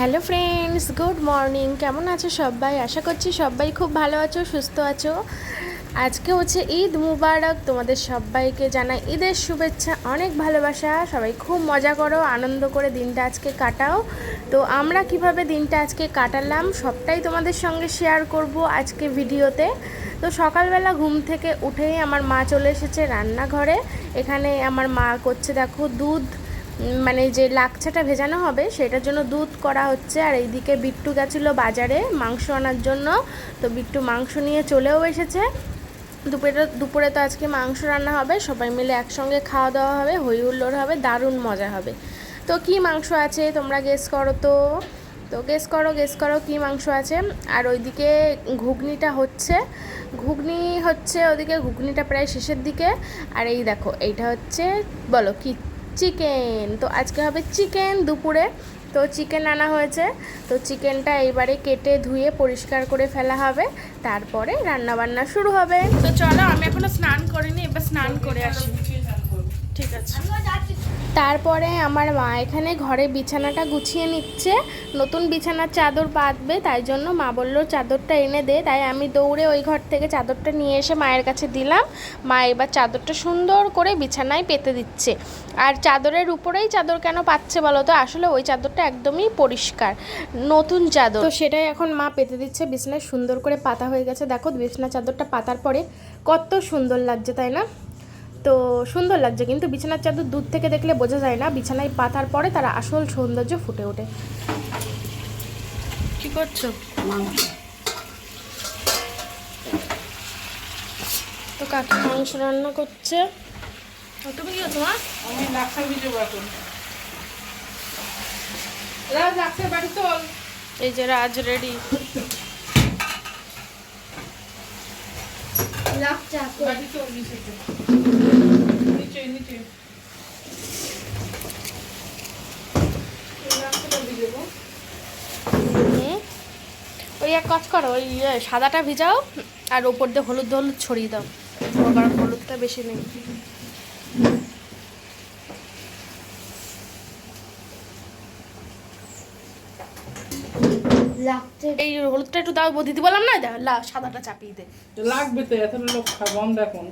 Hello friends, good morning. কেমন আছো সবাই? আশা করছি সবাই খুব ভালো আছো, সুস্থ আছো। আজকে হচ্ছে ঈদ মুবারক। তোমাদের সবাইকে জানাই ঈদের শুভেচ্ছা, অনেক ভালোবাসা। সবাই খুব মজা করো, আনন্দ করে দিনটা আজকে কাটাও। তো আমরা কীভাবে দিনটা আজকে কাটালাম, সবটাই তোমাদের সঙ্গে শেয়ার করব আজকে ভিডিওতে। তো সকালবেলা ঘুম থেকে উঠেই আমার মা চলে এসেছে রান্নাঘরে। এখানে আমার মা করছে, দেখো, দুধ মানে যে লাকচাটা ভেজানো হবে, সেটার জন্য দুধ করা হচ্ছে। আর এইদিকে বিট্টু গেছিল বাজারে মাংস আনার জন্য। তো বিট্টু মাংস নিয়ে চলেও এসেছে। দুপুরে দুপুরে তো আজকে মাংস রান্না হবে। সবাই মিলে একসঙ্গে খাওয়া দাওয়া হবে হই হুল্লোড় হবে, দারুণ মজা হবে। তো কি মাংস আছে তোমরা গেস করো তো? তো গেস করো গেস করো কি মাংস আছে। আর ওইদিকে ঘুগনিটা হচ্ছে। ঘুগনি হচ্ছে ওদিকে, ঘুগনিটা প্রায় শেষের দিকে। আর এই দেখো, এইটা হচ্ছে, বলো কি চিকেন। তো আজকে হবে চিকেন দুপুরে। তো চিকেন আনা হয়েছে। তো চিকেনটা এইবারে কেটে ধুয়ে পরিষ্কার করে ফেলা হবে। তারপরে রান্না বান্না শুরু হবে। তো চলো আমি এখনও স্নান করিনি এবার স্নান করে আসি। ঠিক আছে। তারপরে আমার মা এখানে ঘরে বিছানাটা গুছিয়ে নিচ্ছে। নতুন বিছানার চাদর পাতবে তাই জন্য মা বলল চাদরটা এনে দে। তাই আমি দৌড়ে ওই ঘর থেকে চাদরটা নিয়ে এসে মায়ের কাছে দিলাম। মা এবার চাদরটা সুন্দর করে বিছানায় পেতে দিচ্ছে। আর চাদরের উপরেই চাদর কেন পাচ্ছে বলো তো? আসলে ওই চাদরটা একদমই পরিষ্কার, নতুন চাদর। তো সেটাই এখন মা পেতে দিচ্ছে, বিছানায় সুন্দর করে পাতা হয়ে গেছে। দেখো বিছানা চাদরটা পাতার পরে কত সুন্দর লাগছে, তাই না? তো সুন্দর লাগছে। কিন্তু বিছানার চাদর দূর থেকে দেখলে বোঝা যায় না বিছানায় পাতার পরে তারা আসল সৌন্দর্য ফুটে ওঠে। কি করছ? তো কাকি মাংস রান্না করছে। তুমি কি মা? আমি রাজ লাক্ষার বাড়ি চল। এই যে রাজ রেডি বাড়ি চল নিচেতে নিচে। ওই এক কাজ করো ওই ইয়ে, সাদাটা ভিজাও আর ওপর দিয়ে হলুদ হলুদ ছড়িয়ে দাও। কারণ হলুদটা বেশি নেই। এই হলুদটা একটু দাও দিদি বললাম না সাদাটা চাপিয়ে দে। লাগবে তো এত লোক খাব আমরা এখন।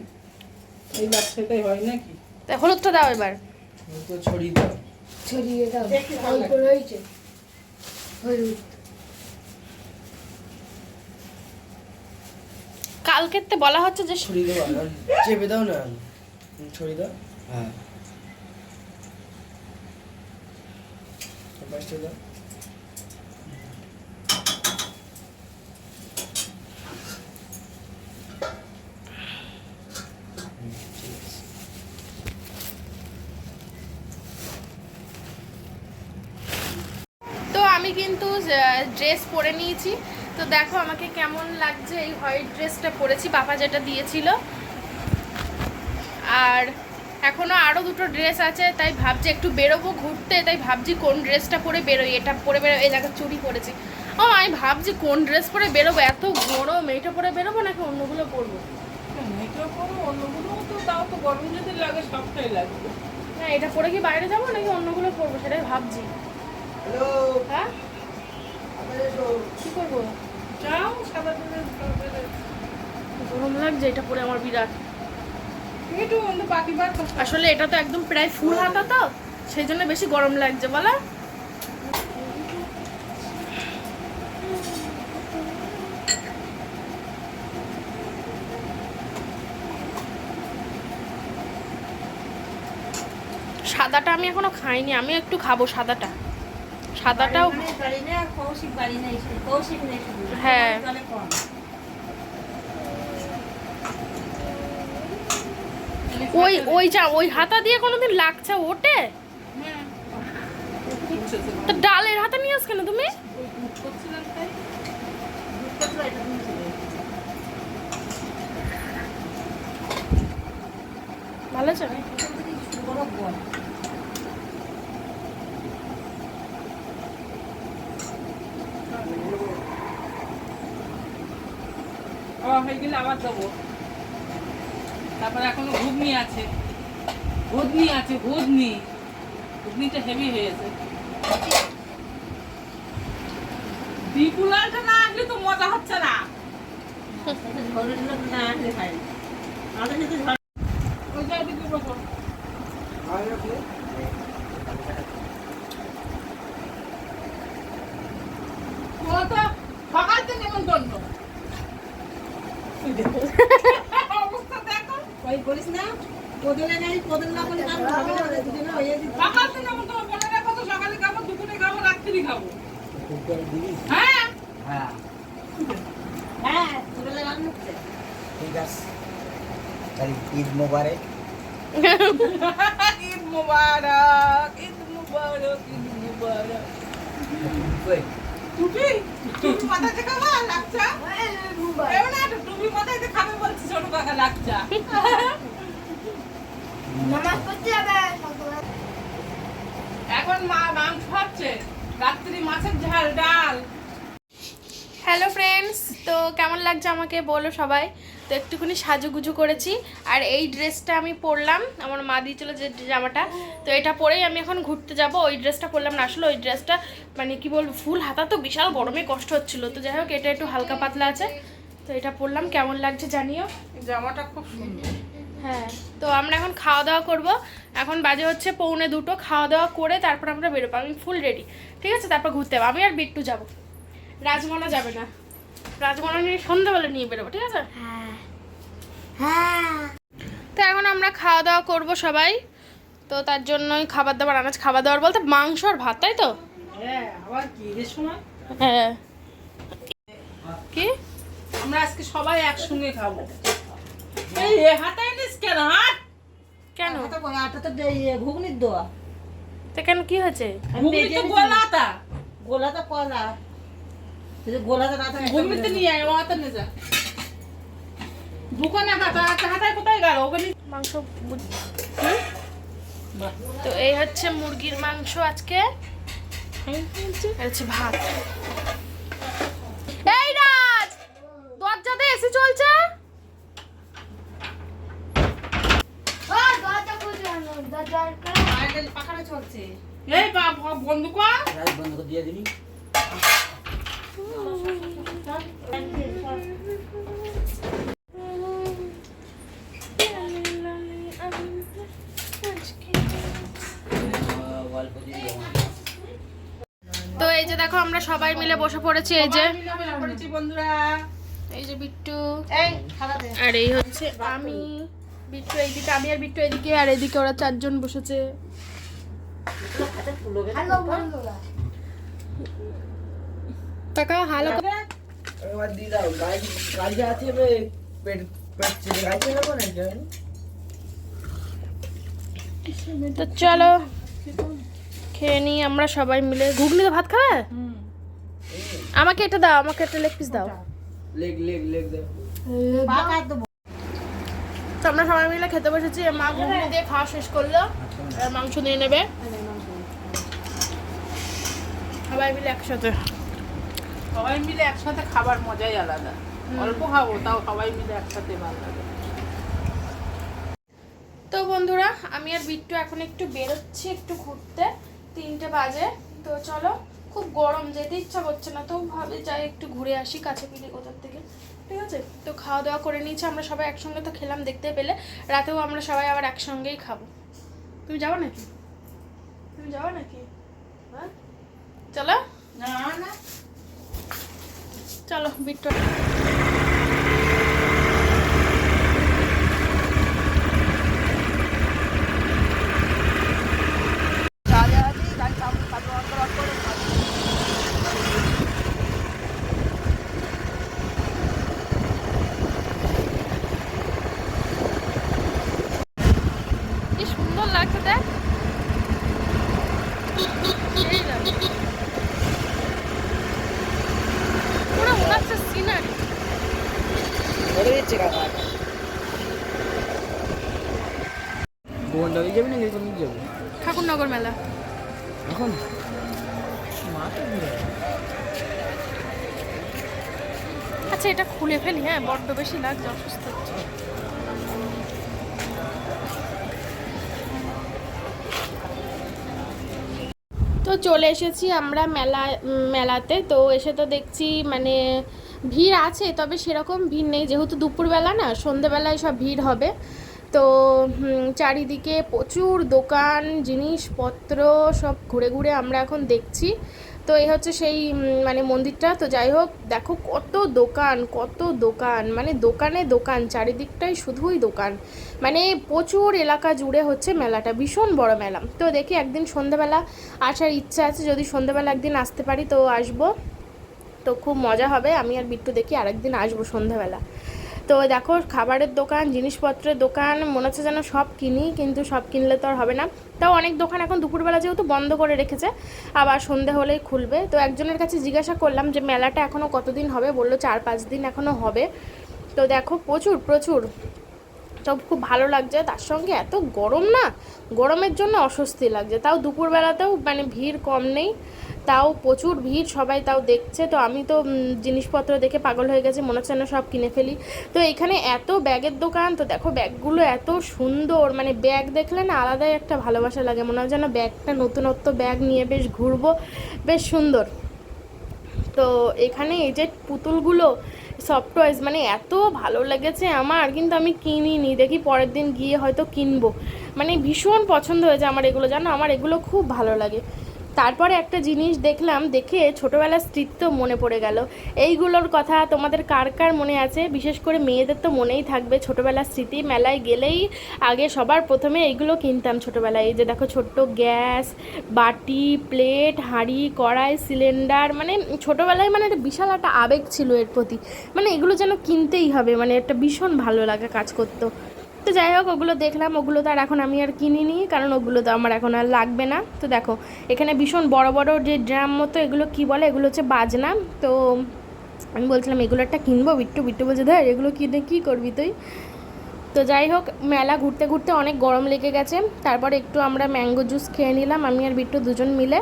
এই লাক্ষাটাই হয় নাকি? তা হলুদটা দাও এবার। তো ছড়িয়ে দাও। ছড়িয়ে দাও। দেখি ভালো অল্প রয়েছে হলুদ। কালকেতে বলা হচ্ছে যে ছড়িয়ে দাও চেপে দাও না ছড়িয়ে দাও। হ্যাঁ। দাও। আমি কিন্তু ড্রেস পরে নিয়েছি। তো দেখো আমাকে কেমন লাগছে এই হোয়াইট ড্রেসটা পরেছি। বাবা যেটা দিয়েছিল। আর এখনও আরও দুটো ড্রেস আছে তাই ভাবছি একটু বেরোবো ঘুরতে। তাই ভাবছি কোন ড্রেসটা পরে বেরোই। এটা পরে বেরো এই জায়গায় চুরি পরেছি। ও আমি ভাবছি কোন ড্রেস পরে বেরোবো? এত গরম। এইটা পরে বেরোবো নাকি অন্যগুলো পরবো? না এটা পরে কি বাইরে যাব নাকি অন্যগুলো পরবো? সেটাই ভাবছি। হ্যাঁ? কী করব? গরম লাগছে এটা পরে আমার বিরাট। আসলে এটা তো একদম প্রায় ফুল হাতা তো সেই জন্য বেশি গরম লাগছে বলা। সাদাটা আমি এখনও খাইনি আমি একটু খাব সাদাটা। সাদাটাও হ্যাঁ। ওই ওই যা ওই হাতা দিয়ে কোনোদিন লাগছে ওটে? তো ডালের হাতা নিয়ে আস কেন তুমি? ভালো আছে? হয়ে গেলে আবার দেবো। তারপরে এখনও ঘুগনি আছে। ঘুগনি আছে ঘুগনি। ঘুগনিটা হেভি হয়েছে বিপুলালটা না আসলে তো মজা হচ্ছে না। ওই যে এদিকে বসো। ও তো সকাল থেকে নেমন্তন্ন। অবস্থা দেখো। ওই করিস না কোদলে নাই কোদল না করলে কারণ হবে না ওদের দুজনে হয়ে দিতে সকাল থেকে নেমন্তন্ন। মনে রাখো তো সকালে খাব, দুপুরে খাব, রাত্রি খাব। হ্যাঁ হ্যাঁ হ্যাঁ কোদলে গান হচ্ছে ঠিক আছে তাহলে ঈদ মোবারক ঈদ মুবারক ঈদ মুবারক ঈদ মুবারক কই টুপি? টুপি মাথায় খাবা লাগছা এও না টুপি মাথায় খাবে বলছি ছোট কাকা লাগছা নামাজ পড়তে যাবে এখন মা মাংস খাচ্ছে রাত্রি মাছের ঝাল ডাল। হ্যালো ফ্রেন্ডস তো কেমন লাগছে আমাকে বলো সবাই? তো একটুখানি সাজুগুজু করেছি। আর এই ড্রেসটা আমি পরলাম আমার মা দিয়েছিল যে জামাটা। তো এটা পরেই আমি এখন ঘুরতে যাব। ওই ড্রেসটা পরলাম না আসলে ওই ড্রেসটা মানে কি বলব ফুল হাতা তো বিশাল গরমে কষ্ট হচ্ছিল। তো যাই হোক এটা একটু হালকা পাতলা আছে। তো এটা পরলাম কেমন লাগছে জানিও? জামাটা খুব সুন্দর। হ্যাঁ তো আমরা এখন খাওয়া দাওয়া করব। এখন বাজে হচ্ছে পৌনে দুটো খাওয়া দাওয়া করে তারপর আমরা বেরোবো। আমি ফুল রেডি ঠিক আছে? তারপর ঘুরতে যাব। আমি আর বিট্টু যাব। রাজমনা যাবে না। রাজমনা নিয়ে সন্ধ্যাবেলা নিয়ে বেরোবো ঠিক আছে? হ্যাঁ। তো এখন আমরা খাওয়া দাওয়া করব সবাই। তো তার জন্যই খাবার দাবার আনাজ খাবার দাবার বলতে মাংস আর ভাত তাই তো? হ্যাঁ কি? হ্যাঁ। কি? আমরা আজকে সবাই একসঙ্গে খাব। এই এ হাতায় নিস কেন? হাত! কেন? আটা তো দে- ঘুগনির দোয়া। তো কেন কি হয়েছে? ঘুগনি তো গোলাটা। গোলা কলা। যদি গোলাটা না থাকে ঘুগনিতে নিয়ে আয় ও হাতে নিয়ে যা। দোকানে হাতায় কোথায় গেল? ওখানে মাংস হুম? তো এই হচ্ছে মুরগির মাংস আজকে। হচ্ছে ভাত। এই রাজ! দরজাতে এসি চলছে? ও দরজা দরজা বাইরে চলছে। এই বাপ বন্ধ কর বন্ধ করে দিয়ে দিবি দেখো আমরা সবাই মিলে বসে পড়েছি এই যে। বন্ধুরা। এই যে বিট্টু। এই খাতা দে। আর এই হচ্ছে আমি বিট্টু এইদিকে আমি আর বিট্টু এইদিকে আর এইদিকে ওরা চারজন বসেছে। হ্যালো বন্ধুরা। টাকা হালো তো চলো। খেয়ে নিই আমরা সবাই মিলে ঘুগনি তো ভাত খাবে? আমাকে এটা দাও আমাকে একটা লেগ পিস দাও। লেগ লেগ লেগ দাও। তো আমরা সবাই মিলে খেতে বসেছি মা ঘুগনি দিয়ে খাওয়া শেষ করল আর মাংস নিয়ে নেবে। সবাই মিলে একসাথে। সবাই মিলে একসাথে খাবার মজাই আলাদা। অল্প খাব তাও সবাই মিলে একসাথে ভালো লাগে। তো বন্ধুরা আমি আর বিট্টু এখন একটু বেরোচ্ছি একটু ঘুরতে। তিনটে বাজে তো চলো খুব গরম যেতে ইচ্ছা করছে না তো ভাবে যাই একটু ঘুরে আসি কাছে পিলে কোথার থেকে। ঠিক আছে? তো খাওয়া দাওয়া করে নিয়েছি আমরা সবাই একসঙ্গে তো খেলাম দেখতে পেলে রাতেও আমরা সবাই আবার একসঙ্গেই খাব। তুমি যাব নাকি? তুমি যাব নাকি? হ্যাঁ? চলো? না না। চলো বিট্টু কি সুন্দর লাগছে দেখ সেই লাগছে পুরো মনে হচ্ছে সিনারি ধরে দিচ্ছে কাকা বোনটা ওই যাবি না এরকম যাব ঠাকুরনগর মেলা এখন মা তো ঘুরে আচ্ছা এটা খুলে ফেলি হ্যাঁ? বড্ড বেশি লাগছে, অসুস্থ হচ্ছে। তো চলে এসেছি আমরা মেলা, মেলাতে। তো এসে তো দেখছি মানে ভিড় আছে, তবে সেরকম ভিড় নেই। যেহেতু দুপুরবেলা না, সন্ধেবেলায় সব ভিড় হবে। তো চারিদিকে প্রচুর দোকান, জিনিসপত্র সব ঘুরে ঘুরে আমরা এখন দেখছি। তো এই হচ্ছে সেই মানে মন্দিরটা। তো যাই হোক, দেখো কত দোকান কত দোকান। মানে দোকানে দোকান, চারিদিকটাই শুধুই দোকান। মানে প্রচুর এলাকা জুড়ে হচ্ছে মেলাটা, ভীষণ বড় মেলা। তো দেখি একদিন সন্ধেবেলা আসার ইচ্ছা আছে, যদি সন্ধেবেলা একদিন আসতে পারি তো আসব। তো খুব মজা হবে, আমি আর বিট্টু দেখি আরেকদিন আসব সন্ধ্যাবেলা তো দেখো, খাবারের দোকান, জিনিসপত্রের দোকান, মনে হচ্ছে যেন সব কিনি, কিন্তু সব কিনলে তো আর হবে না। তাও অনেক দোকান এখন দুপুরবেলা যেহেতু বন্ধ করে রেখেছে, আবার সন্ধে হলেই খুলবে। তো একজনের কাছে জিজ্ঞাসা করলাম যে, মেলাটা এখনও কতদিন হবে? বলল চার পাঁচ দিন এখনও হবে। তো দেখো, প্রচুর প্রচুর। তো খুব ভালো লাগছে। তার সঙ্গে এত গরম না? গরমের জন্য অস্বস্তি লাগছে। তাও দুপুরবেলাতেও মানে ভিড় কম নেই। তাও প্রচুর ভিড়, সবাই তাও দেখছে। তো আমি তো জিনিসপত্র দেখে পাগল হয়ে গেছে, মনে হচ্ছে না সব কিনে ফেলি। তো এখানে এত ব্যাগের দোকান, তো দেখো ব্যাগগুলো এত সুন্দর মানে ব্যাগ দেখলে না আলাদাই একটা ভালোবাসা লাগে। মনে হয় যেন ব্যাগটা নতুনত্ব ব্যাগ নিয়ে বেশ ঘুরবো, বেশ সুন্দর। তো এখানে এই যে পুতুলগুলো সফট টয়েস মানে এত ভালো লেগেছে আমার, কিন্তু আমি কিনিনি। দেখি পরের দিন গিয়ে হয়তো কিনবো। মানে ভীষণ পছন্দ হয়েছে আমার এগুলো, জানো? আমার এগুলো খুব ভালো লাগে। তারপরে একটা জিনিস দেখলাম, দেখে ছোটোবেলার স্মৃতি তো মনে পড়ে গেল। এইগুলোর কথা তোমাদের কার কার মনে আছে? বিশেষ করে মেয়েদের তো মনেই থাকবে ছোটোবেলার স্মৃতি। মেলায় গেলেই আগে সবার প্রথমে এইগুলো কিনতাম ছোটোবেলায়। যে দেখো ছোট্ট গ্যাস, বাটি, প্লেট, হাঁড়ি, কড়াই, সিলিন্ডার মানে ছোটোবেলায় মানে একটা বিশাল একটা আবেগ ছিল এর প্রতি। মানে এগুলো যেন কিনতেই হবে মানে একটা ভীষণ ভালো লাগা কাজ করতো। তো যাই হোক, ওগুলো দেখলাম, ওগুলো তো আর এখন আমি আর কিনিনি, কারণ ওগুলো তো আমার এখন আর লাগবে না। তো দেখো, এখানে ভীষণ বড় বড় যে ড্রাম মতো, এগুলো কি বলে? এগুলো হচ্ছে বাজনা। তো আমি বলছিলাম, এগুলো একটা কিনবো? বিট্টু বিট্টু বলছে, ধর, এগুলো কিনে কী করবি তুই? তো যাই হোক, মেলা ঘুরতে ঘুরতে অনেক গরম লেগে গেছে। তারপর একটু আমরা ম্যাঙ্গো জুস খেয়ে নিলাম, আমি আর বিট্টু দুজন মিলে।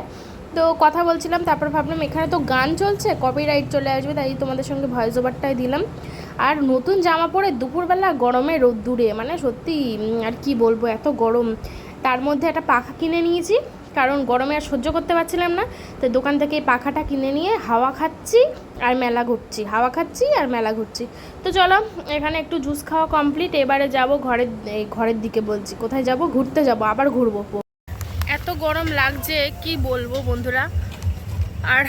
তো কথা বলছিলাম, তারপর ভাবলাম, এখানে তো গান চলছে কপিরাইট চলে আসবে, তাই তোমাদের সঙ্গে ভয়েস ওভারটাই দিলাম। আর নতুন জামা পরে দুপুরবেলা গরমে রোদ্দুরে মানে সত্যি আর কি বলব, এত গরম। তার মধ্যে একটা পাখা কিনে নিয়েছি, কারণ গরমে আর সহ্য করতে পারছিলাম না। তো দোকান থেকে পাখাটা কিনে নিয়ে হাওয়া খাচ্ছি আর মেলা ঘুরছি, হাওয়া খাচ্ছি আর মেলা ঘুরছি। তো চলো, এখানে একটু জুস খাওয়া কমপ্লিট এবারে যাব ঘরের ঘরের দিকে বলছি, কোথায় যাব? ঘুরতে যাব, আবার ঘুরবো। এত গরম লাগছে, কি বলব বন্ধুরা? আর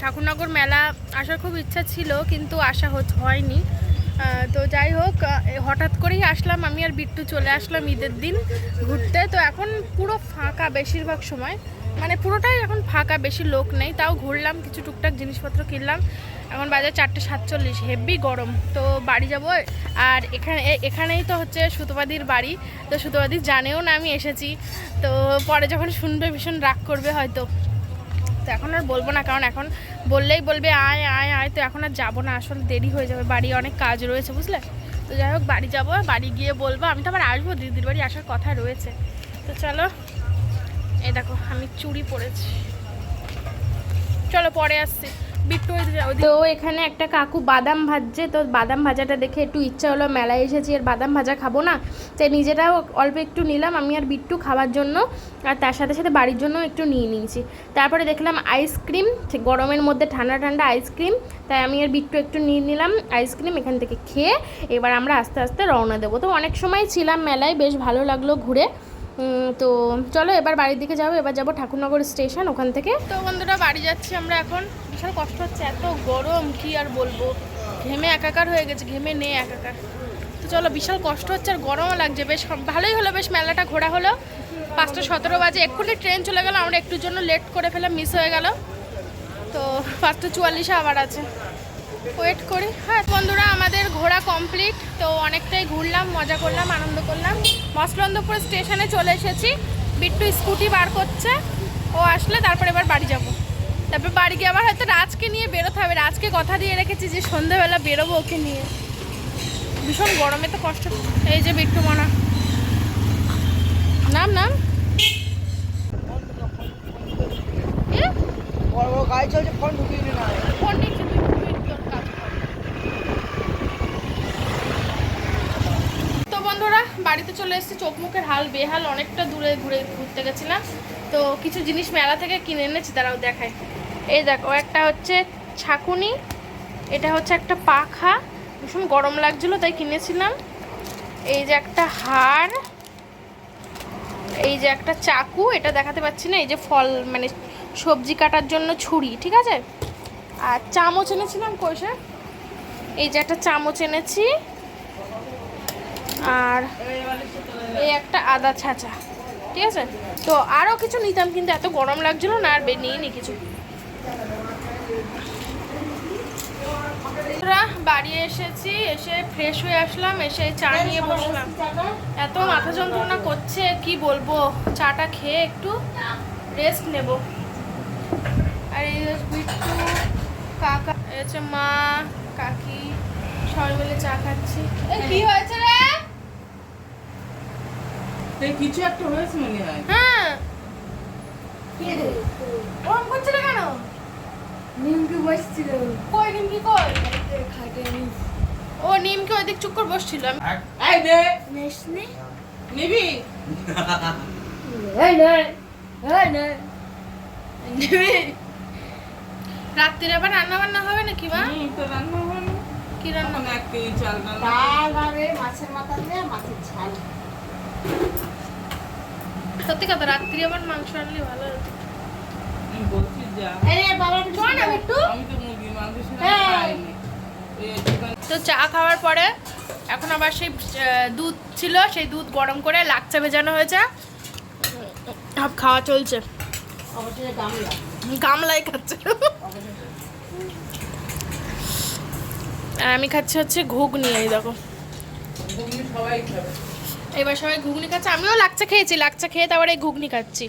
ঠাকুরনগর মেলা আসার খুব ইচ্ছা ছিল, কিন্তু আসা হয়নি। তো যাই হোক হঠাৎ করেই আসলাম আমি আর বিট্টু চলে আসলাম ঈদের দিন ঘুরতে। তো এখন পুরো ফাঁকা বেশিরভাগ সময়। মানে পুরোটাই এখন ফাঁকা, বেশি লোক নেই। তাও ঘুরলাম, কিছু টুকটাক জিনিসপত্র কিনলাম। এখন বাজে চারটে সাতচল্লিশ, হেভি গরম। তো বাড়ি যাব, আর এখানে এখানেই তো হচ্ছে সুতোবাদির বাড়ি। তো সুতোবাদি জানেও না আমি এসেছি। তো পরে যখন শুনবে, ভীষণ রাগ করবে হয়তো। তো এখন আর বলব না, কারণ এখন বললেই বলবে, আয় আয় আয়, তো এখন আর যাব না, আসলে দেরি হয়ে যাবে, বাড়ি অনেক কাজ রয়েছে, বুঝলে? তো যাই হোক, বাড়ি যাব, বাড়ি গিয়ে বলব, আমি তো আবার আসব, দিদির বাড়ি আসার কথা রয়েছে। তো চলো, এই দেখো, আমি চুড়ি পরেছি। চলো, পরে আসছি। তো এখানে একটা কাকু বাদাম ভাজছে, তো বাদাম ভাজাটা দেখে একটু ইচ্ছা হলো, মেলায় এসেছি, আর বাদাম ভাজা খাব না। তাই নিজেরাও অল্প একটু নিলাম, আমি আর বিট্টু খাওয়ার জন্য, আর তার সাথে সাথে বাড়ির জন্য একটু নিয়ে নিয়েছি। তারপরে দেখলাম আইসক্রিম গরমের মধ্যে ঠান্ডা ঠান্ডা আইসক্রিম, তাই আমি আর বিট্টু একটু নিয়ে নিলাম আইসক্রিম, এখান থেকে খেয়ে এবার আমরা আস্তে আস্তে রওনা দেবো। তো অনেক সময় ছিলাম মেলায়, বেশ ভালো লাগল ঘুরে। তো চলো, এবার বাড়ির দিকে যাব, এবার যাব ঠাকুরনগর স্টেশন, ওখান থেকে। তো বন্ধুরা, বাড়ি যাচ্ছি আমরা এখন। বিশাল কষ্ট হচ্ছে, এত গরম, কি আর বলব? ঘেমে একাকার হয়ে গেছে, ঘেমে নে একাকার। তো চলো, বিশাল কষ্ট হচ্ছে আর গরমও লাগছে। বেশ, ভালোই হলো, বেশ, মেলাটা ঘোরা হলো। পাঁচটা সতেরো বাজে, এক্ষুনি ট্রেন চলে গেলো আমরা একটুর জন্য লেট করে ফেলাম মিস হয়ে গেল তো পাঁচটা চুয়াল্লিশে আবার আছে। ওয়েট করি। হ্যাঁ বন্ধুরা আমাদের ঘোরা কমপ্লিট তো অনেকটাই ঘুরলাম মজা করলাম আনন্দ করলাম। মসলন্দপুর স্টেশনে চলে এসেছি। বিট্টু স্কুটি বার করছে। ও আসলে তারপর এবার বাড়ি যাব। তারপর বাড়ি গিয়ে আবার হয়তো রাজকে নিয়ে বেরোতে হবে। রাজকে কথা দিয়ে রেখেছি যে সন্ধ্যেবেলা বেরোবো ওকে নিয়ে। ভীষণ গরমে তো কষ্ট। এই যে বিট্টু মনা। নাম নাম? বড় বড় গাড়ি চলছে ফোন নিচ্ছে তুই তুই তোর কাজ কর। তো বন্ধুরা বাড়ি বাড়িতে চলে এসেছি, চোখ মুখের হাল বেহাল, অনেকটা দূরে ঘুরে ঘুরতে গেছিলাম। তো কিছু জিনিস মেলা থেকে কিনে এনেছি তারাও দেখায় এই দেখো, একটা হচ্ছে ছাকুনি, এটা হচ্ছে একটা পাখা। ভীষণ গরম লাগছিল, তাই কিনেছিলাম। এই যে একটা হার, এই যে একটা চাকু, এটা দেখাতে পাচ্ছি না, এই যে ফল মানে সবজি কাটার জন্য ছুরি, ঠিক আছে? আর চামচ এনেছিলাম কইসে এই যে একটা চামচ এনেছি। আর এই একটা আদা ছাঁচা, ঠিক আছে? তো আরও কিছু নিতাম, কিন্তু এত গরম লাগছিল না, আর বে- নিইনি কিছু। বাড়ি এসেছি, এসে ফ্রেশ হয়ে আসলাম, এসে চা নিয়ে বসলাম। এত মাথা যন্ত্রণা করছে, কি বলব? চাটা খেয়ে একটু রেস্ট নেব। আর এই কাকা হচ্ছে মা, কাকি, সবাই মিলে চা খাচ্ছি। কি হয়েছে রে? কিছু একটা হয়েছে মনে হয়। হ্যাঁ। ওরম কেন? নিমকি বসছিল। কই নিমকি কই? খাটে ও নিমকি ওইদিক চুপ করে বসছিল। আমি এই দে নেসনে নিবি? এই নে। এই নে। রাত্রিরে আবার রান্না বান্না হবে নাকি মা? তো রান্না কি রান্না? এখন চাল রান্না ডাল হবে মাছের মাথা দিয়ে মাছের ঝাল। সত্যি কথা রাত্রি আবার মাংস আনলে ভালো হতো। তো হ্যাঁ। তো চা খাওয়ার পরে এখন আবার সেই দুধ ছিল সেই দুধ গরম করে লাচ্চা ভেজানো হয়েছে। সব খাওয়া চলছে। গামলাই খাচ্ছে। আর আমি খাচ্ছি হচ্ছে ঘুগনি এই দেখো। ঘুগনি সবাই খাবে। এবার সবাই ঘুগনি খাচ্ছে। আমিও লাচ্চা খেয়েছি লাচ্চা খেয়ে তারপরে এই ঘুগনি খাচ্ছি।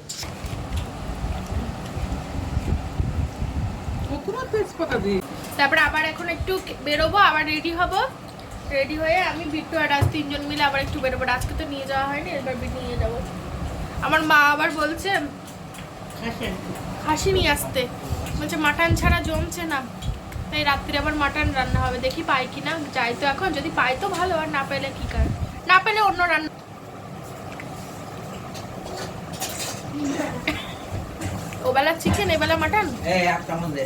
তারপরে আবার এখন একটু বেরোবো আবার রেডি হব। রেডি হয়ে আমি বিট্টু আর আজ তিনজন মিলে আবার একটু বেরোবো। আজকে তো নিয়ে যাওয়া হয়নি এবার বিট্টু নিয়ে যাব। আমার মা আবার বলছে খাসি নিয়ে আসতে। বলছে মাটন ছাড়া জমছে না। তাই রাত্রে আবার মাটন রান্না হবে। দেখি পাই কি না যাই তো এখন। যদি পাই তো ভালো আর না পেলে কি কার? না পেলে অন্য রান্না ওবেলা চিকেন এবেলা মাটন এ এক চামচ দে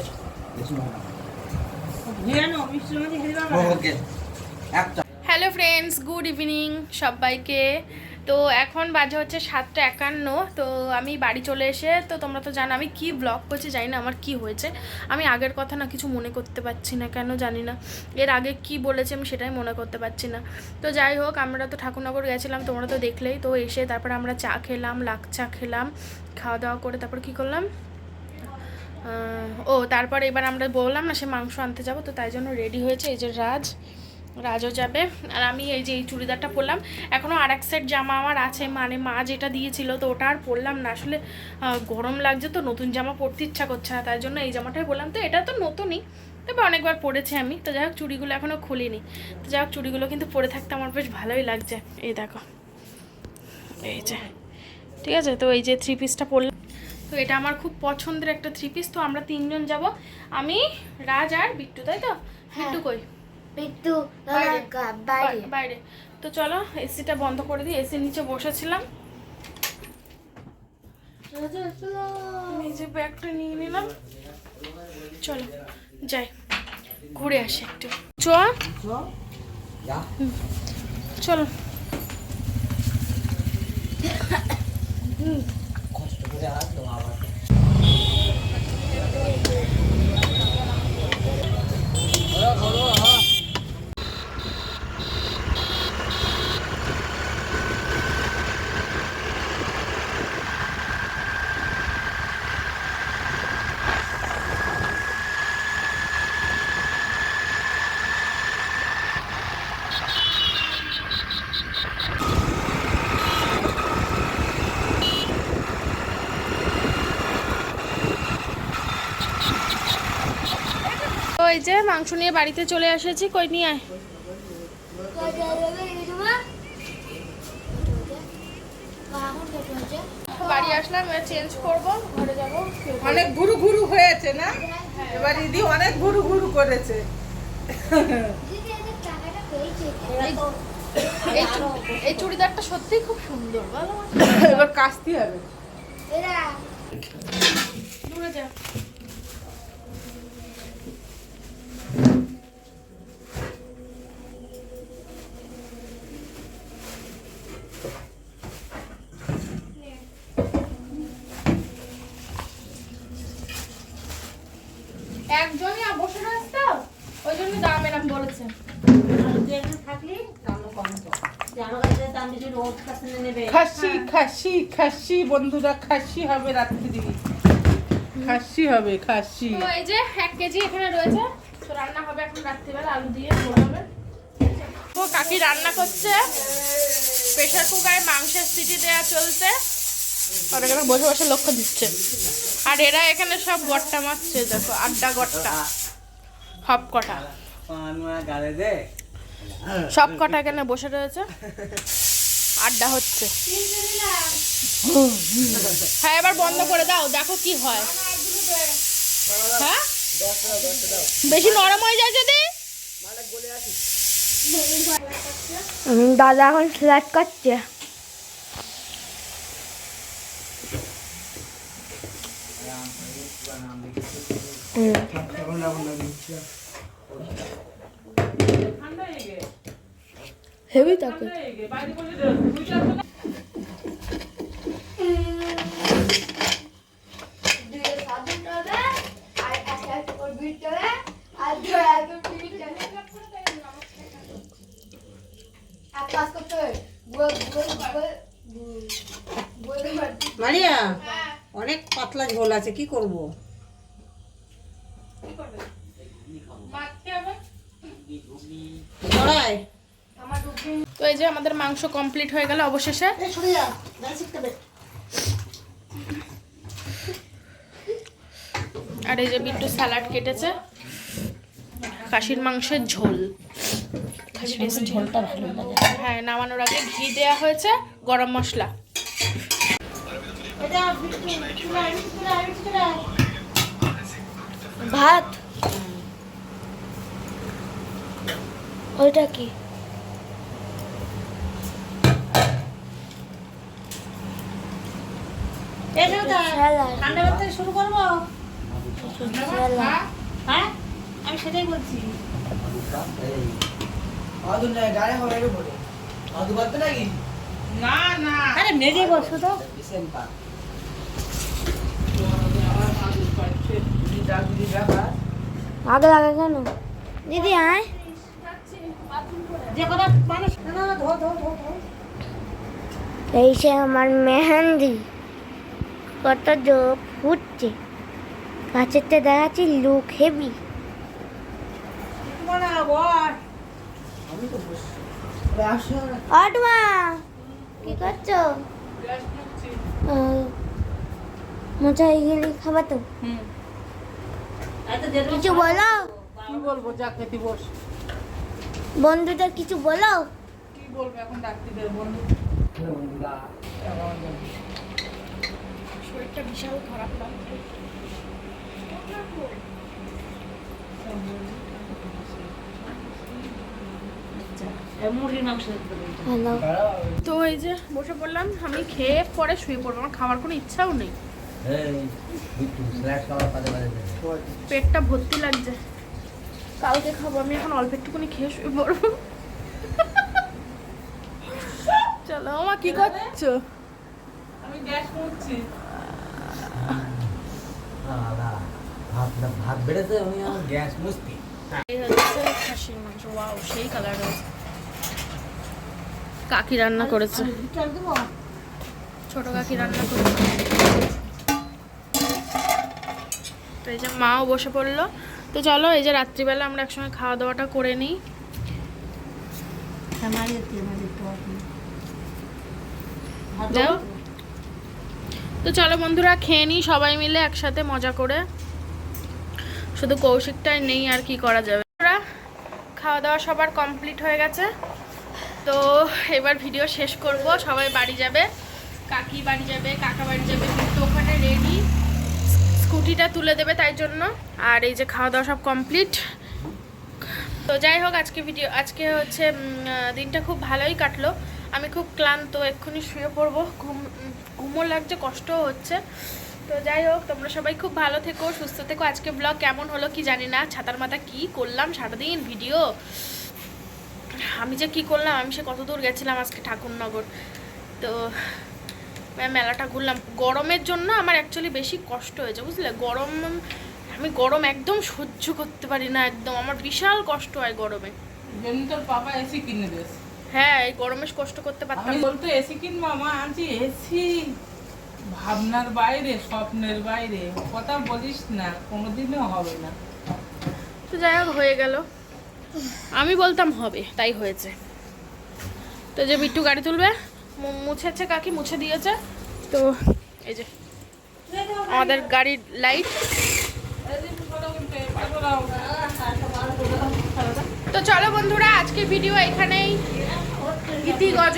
হ্যালো ফ্রেন্ডস গুড ইভিনিং সবাইকে। তো এখন বাজে হচ্ছে সাতটা একান্ন, তো আমি বাড়ি চলে এসে, তো তোমরা তো জানো আমি কি ব্লগ করছি জানি না আমার কি হয়েছে। আমি আগের কথা না কিছু মনে করতে পারছি না, কেন জানি না। এর আগে কি বলেছে আমি সেটাই মনে করতে পারছি না। তো যাই হোক, আমরা তো ঠাকুরনগর গেছিলাম, তোমরা তো দেখলেই। তো এসে তারপর আমরা চা খেলাম, লাক চা খেলাম খাওয়া দাওয়া করে তারপর কি করলাম? ও, তারপর এবার আমরা বললাম না সে মাংস আনতে যাব, তো তাই জন্য রেডি হয়েছে এই যে রাজ। রাজও যাবে। আর আমি এই যে এই চুড়িদারটা পরলাম এখনও আর এক সেট জামা আমার আছে। মানে মা যেটা দিয়েছিল তো ওটা আর পরলাম না। আসলে গরম লাগছে তো নতুন জামা পরতে ইচ্ছা করছে না তাই জন্য এই জামাটাই বললাম তো এটা তো নতুনই তবে অনেকবার পরেছি আমি। তো যাই হোক চুড়িগুলো এখনও খুলিনি। তো যাই হোক চুড়িগুলো কিন্তু পরে থাকতে আমার বেশ ভালোই লাগছে। এই দেখো এই যে ঠিক আছে? তো এই যে থ্রি পিসটা পরলাম। তো এটা আমার খুব পছন্দের একটা থ্রি পিস তো আমরা তিনজন যাব। আমি রাজ আর বিট্টু তাই তো? বিট্টু কই? বিট্টু বাইরে। বাইরে। তো চলো এসিটা বন্ধ করে দিই এসির নিচে বসেছিলাম। নিজে ব্যাগটা নিয়ে নিলাম। চলো যাই। ঘুরে আসি একটু। চ। চলো। কষ্ট করে এই যে মাংস নিয়ে বাড়িতে চলে এসেছি কই নিয়ে আয়। বাড়ি আসলাম চেঞ্জ করব ঘরে যাব। অনেক ঘুরু ঘুরু হয়েছে না? এবার দিদি অনেক ঘুরু ঘুরু করেছে। এই চুড়িদারটা সত্যিই খুব সুন্দর এবার কাচতে হবে। দূরে যা একজনই আর বসে রয়েছে তো ওই জন্য দাম এরম বলেছে খাসি খাসি খাসি বন্ধুরা খাসি হবে রাত্রি খাসি হবে খাসি। তো এই যে এক কেজি এখানে রয়েছে তো রান্না হবে এখন রাত্রিবেলা আলু দিয়ে হবে। ও কাকি রান্না করছে। প্রেশার কুকারে মাংসের সিটি দেয়া চলছে। আর এখানে বসে বসে লক্ষ্য দিচ্ছে। আর এরা এখানে সব গট্টা মারছে দেখো আড্ডা গট্টা। সব কটা। সব কটা এখানে বসে রয়েছে। আড্ডা হচ্ছে। হ্যাঁ এবার বন্ধ করে দাও দেখো কি হয়। হ্যাঁ? বেশি নরম হয়ে যায় যদি দাদা এখন ফ্ল্যাট কাটছে। হয়ে হেভি গোল মারিয়া অনেক পাতলা ঝোল আছে কি করব? চড়াই তো এই যে আমাদের মাংস কমপ্লিট হয়ে গেল অবশেষে। আর এই যে বিট্টু স্যালাড কেটেছে। খাসির মাংসের ঝোল। ঝোলটা ভালো লাগে। হ্যাঁ নামানোর আগে ঘি দেওয়া হয়েছে গরম মশলা। ভাত? ওইটা কি? শুরু করব? হ্যাঁ? আমি সেটাই বলছি। না না আরে বসো তো। আগে লাগে কেন? দিদি আয়। এই সে আমার মেহেন্দি। কত জোর ফুটছে। কাছেরটা দেখাচ্ছি লুক হেভি কি করছ? ও, মোচা গেলি খাবার তো। দেরি কিছু বলো? কি বলব যা খেতে বস। বন্ধুদের কিছু বলো? কি বলব এখন ডাকতে দেব বন্ধু। বন্ধুরা। শরীরটা বিশাল খারাপ লাগছে তো এই যে বসে পড়লাম আমি খেয়ে পরে শুয়ে পড়ব আমার খাওয়ার কোনো ইচ্ছাও নেই। পেটটা ভর্তি লাগছে। কালকে খাব আমি এখন অল্প একটুখানি খেয়ে শুয়ে পড়ব। চলো আমা কি করছ? আমি গ্যাস মুছছি। ভাত বেড়েছে আমি আমার গ্যাস মুছতি। এই হচ্ছে খাসির মাংস। ওয়াও সেই কালার রয়েছে কাকি রান্না করেছে। ছোট কাকি রান্না করেছে। তো এই যে মাও বসে পড়ল। তো চলো এই যে রাত্রিবেলা আমরা একসঙ্গে খাওয়া দাওয়াটা করে নিই। হ্যাঁ তো চলো বন্ধুরা খেয়ে নিই সবাই মিলে একসাথে মজা করে। শুধু কৌশিকটাই নেই আর কি করা যাবে? বন্ধুরা, খাওয়া দাওয়া সবার কমপ্লিট হয়ে গেছে। তো এবার ভিডিও শেষ করব সবাই বাড়ি যাবে কাকি বাড়ি যাবে কাকা বাড়ি যাবে কিন্তু ওখানে রেডি স্কুটিটা তুলে দেবে তাই জন্য আর এই যে খাওয়া দাওয়া সব কমপ্লিট তো যাই হোক আজকে ভিডিও আজকে হচ্ছে দিনটা খুব ভালোই কাটলো। আমি খুব ক্লান্ত এক্ষুনি শুয়ে পড়ব। ঘুম ঘুমও লাগছে কষ্টও হচ্ছে। তো যাই হোক তোমরা সবাই খুব ভালো থেকো সুস্থ থেকো। আজকে ব্লগ কেমন হলো কি জানি না। ছাতার মাথা কি করলাম সারাদিন ভিডিও আমি যে কি করলাম আমি সে কত দূর গেছিলাম আজকে ঠাকুরনগর। তো মেলাটা ঘুরলাম। গরমের জন্য আমার অ্যাকচুয়ালি বেশি কষ্ট হয়েছে বুঝলে? গরম আমি গরম একদম সহ্য করতে পারি না একদম। আমার বিশাল কষ্ট হয় গরমে। তোর পাপা এসি কিনে দিয়েছে। হ্যাঁ এই গরমে কষ্ট করতে পারতাম। বলতো এসি কিনবো মা। আনছি এসি ভাবনার বাইরে, স্বপ্নের বাইরে, কথা বলিস না, কোনোদিনও হবে না। তো যাই হোক, হয়ে গেল। আমি বলতাম হবে, তাই হয়েছে। তো যে বিট্টু গাড়ি তুলবে মুছেছে কাকি, মুছে দিয়েছে। তো এই যে, আমাদের গাড়ির লাইট তো চলো বন্ধুরা আজকে ভিডিও এখানেই। ইতি গজ।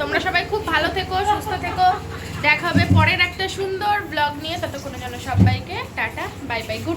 তোমরা সবাই খুব ভালো থেকো, সুস্থ থেকো। দেখা হবে পরের একটা সুন্দর ব্লগ নিয়ে ততক্ষণের জন্য সবাইকে টাটা বাই বাই গুড